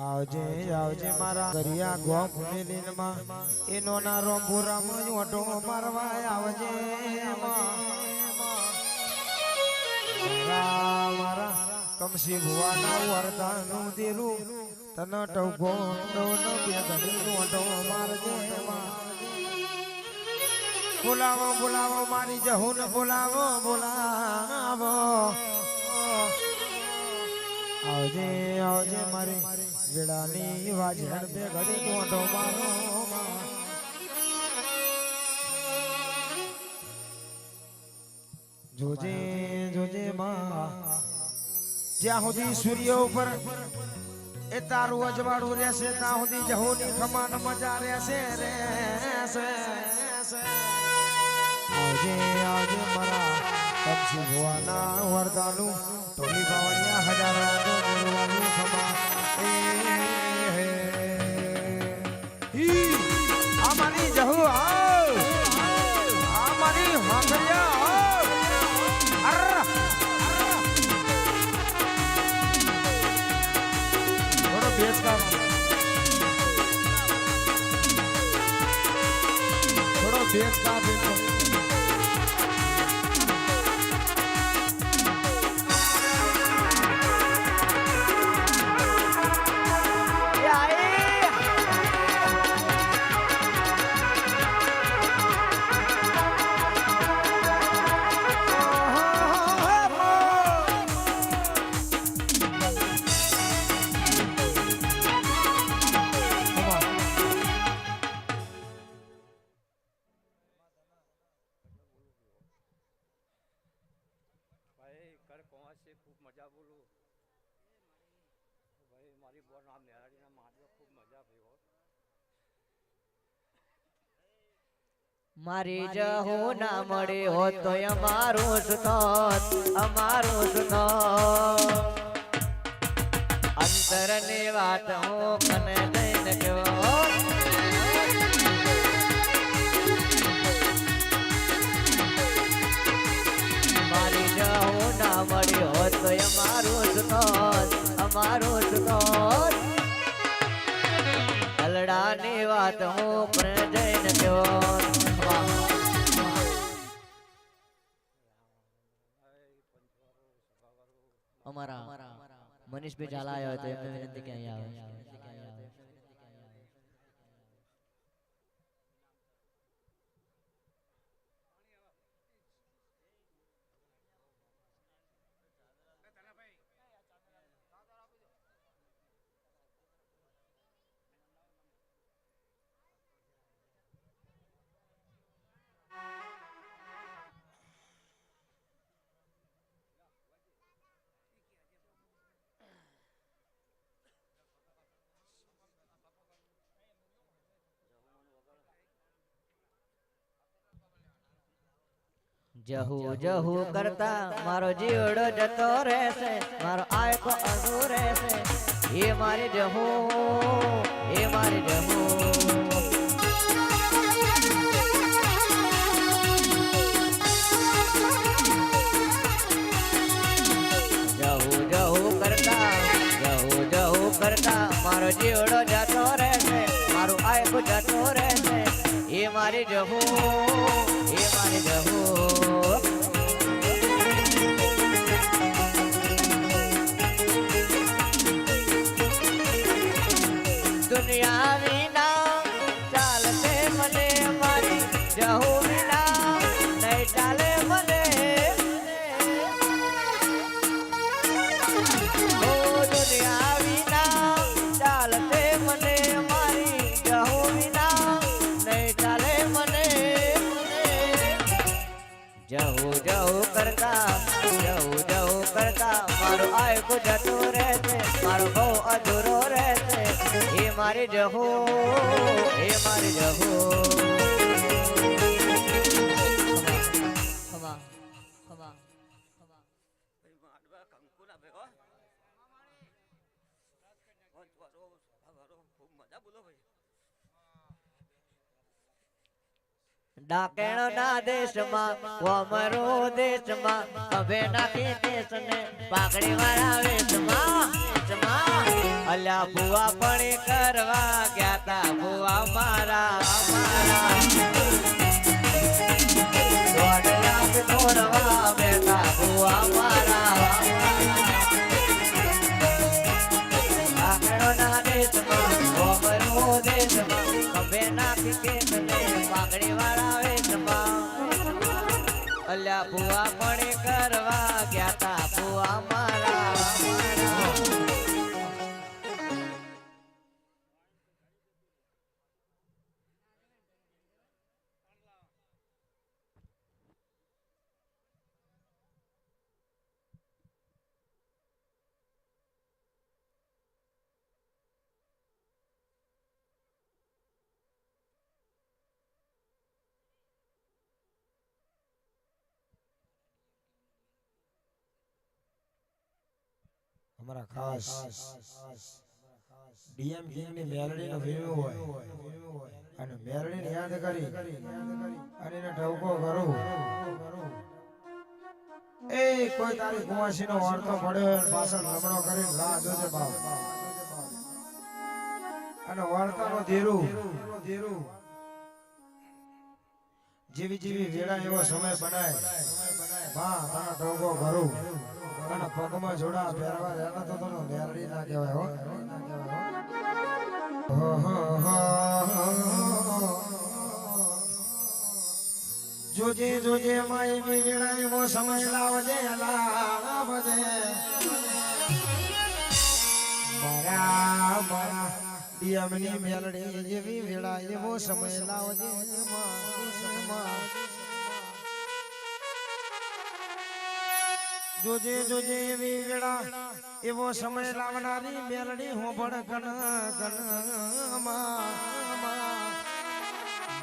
આવજે આવજે મારા દરિયા ગોમ મેલીનમાં એનો ના રોંભુરામ ઓટો મારવા આવજે મારા કમસી ભુવાના વરદાનું દેરું તન ટૌકો નો બે ઘડી ઓટો મારજે બોલાવો બોલાવો, મારી જહુન બોલાવો બોલાવો. આવજે આવજે મારી વેડાની વાજણ બે ઘડી મોઢો મારો જોજે જોજે માં. જ્યાં સુધી સૂર્ય ઉપર એ તારું અજવાળું રહેશે, ત્યાં સુધી જહોની ખમાન મજા રહેશે રહેશે. આવજે આવજે મારા કમસી ભુવાના વરદાનું ટોલી બાવળિયા હજાર વાગો બોલવાનું ખમા એ હે. ઈ, આ મારી જહુ આવ આ મારી હાંભળિયા આવ અર્ર, અર્ર. મારી બોર નામ નેહાડીના મહાદેવ ખૂબ મજા થઈ મારી જહુ ના મળે હો તો અમારું સુનોત અમારું સુનોત અંતરની વાત હું કને જઈને કહો. મારી જહુ ના મળી હો તો અમારું સુનોત અમારું સુનોત અલડાની વાત હું પણ જઈને કહો અમારા મનીષભાઈ ઝાલા આવ્યો હતો એમને વિનંતી કે અહીંયા આવે. જહુ જહુ કરતા મારો જીવડો જતો રહેશે મારો આયકો અધુ રહેશે એ મારી જહુ એ મારી જહુ જહુ જહુ કરતા જહુ જહુ કરતા મારો જીવડો જતો રહેશે મારું આયકો જતો રહેશે એ મારી જહુ એ મારી જહુ મારો આયકો જતો રહેશે મારો બહુ અધૂરો રહેશે. હે મારી જહો હે મારી જહુ. વરો ના દેશમાં કોમરો દેશમાં કભે નાખી દેશને પાઘડી વાળા વેશમાં વેશમાં. અલ્યા ભુવા પણ કરવા ગયા તા ભુવા મારા મારા દોઢ લાખ દોડવા બેઠા અલ્યા ભુવા પણ કરવા ગયા તા. ભુવા મારા અમારા ખાસ ડીએમ કિંગની મેલડી નો ફિલ્મ હોય અને મેલડી ને યાદ કરી અને એને ઠવકો કરું. એ કોઈ તારી કુવાસી નો વાર્તો પડ્યો પાછળ લમણો કરી રાહ જોજે બાપ. અને વાર્તા નો ધીરું. જેવી જેવી વેળા એવો સમય બનાય. બા, તારા ઢવકો કરું. અને પગમાં જોડા પહેરવા રહેલા તો તને નેરડી ના કહેવાય હો. જોજે જોજે માય એવી મો સમય લાવજે લાવજે. મારા મારા ડિયમની મેલડી જેવી વેળા એવો સમય લાવજે માં, જોજે જોજે એવી વેળા, એવો સમય લાવનારી મેલડી હું પણ કન કન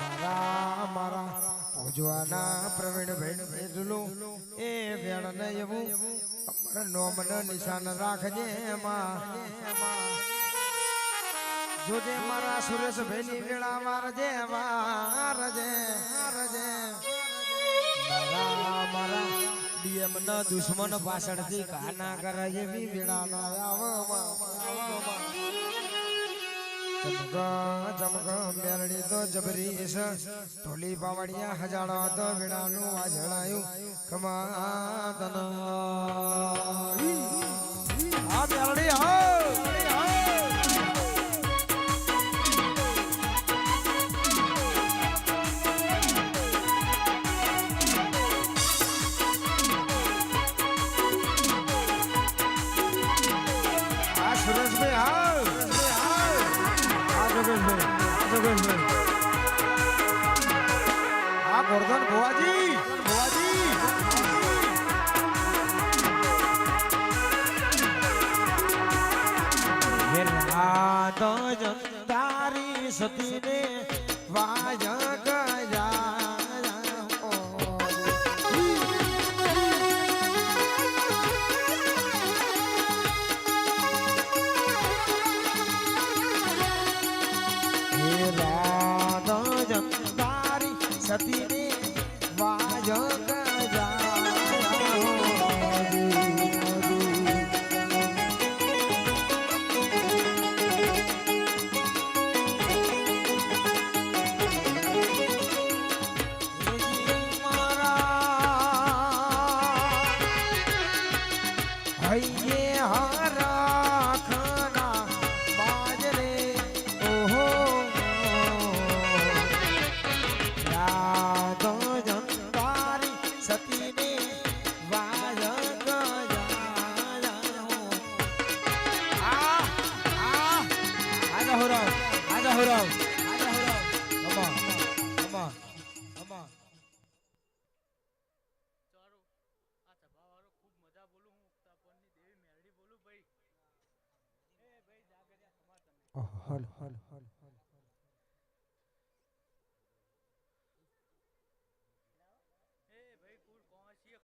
મારા મારા પૂજવાના પ્રવીણ ભાઈ ભેજલું એ વેણ ને એવું અમારા નોમન નિશાન રાખજે જોજે મારા સુરેશ ભાઈની વેળા મારજે મારજે મારજે મારા મારા ડીએમ ના દુશ્મન પાછળથી કાના કરે એવી વેળા ના આવવામાં ચમક ચમક, મેરડી તો જબરી છે. ટોલી પાવડિયા હજારો તો વેળાનું કમા તન આ મેરડી, હો. ગોરધન ભુવાજી ભુવાજી. તારી સતી ને સતીને વાજ હૈયે હારા હલ હલ